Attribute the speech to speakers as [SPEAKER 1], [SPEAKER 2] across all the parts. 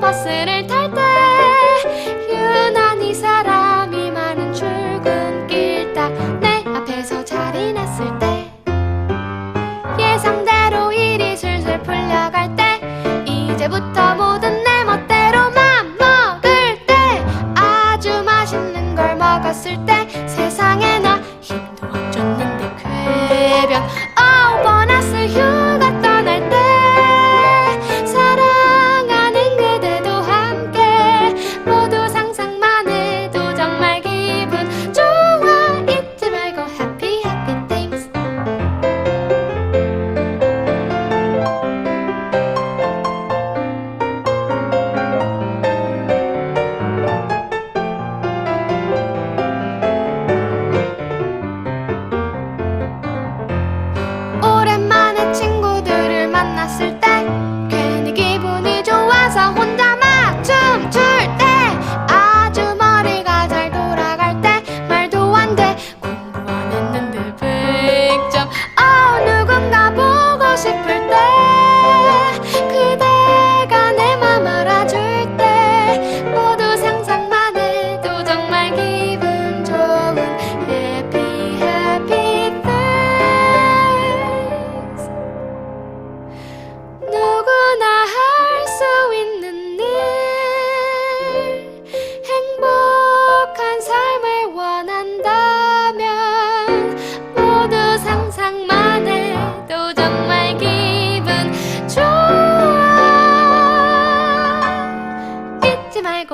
[SPEAKER 1] 버스를 탈 때 유난히 사람이 많은 출근길 딱 내 앞에서 자리 났을 때 예상대로 일이 슬슬 풀려갈 때 이제부터 모든 내 멋대로 맘 먹을 때 아주 맛있는 걸 먹었을 때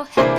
[SPEAKER 1] go ahead.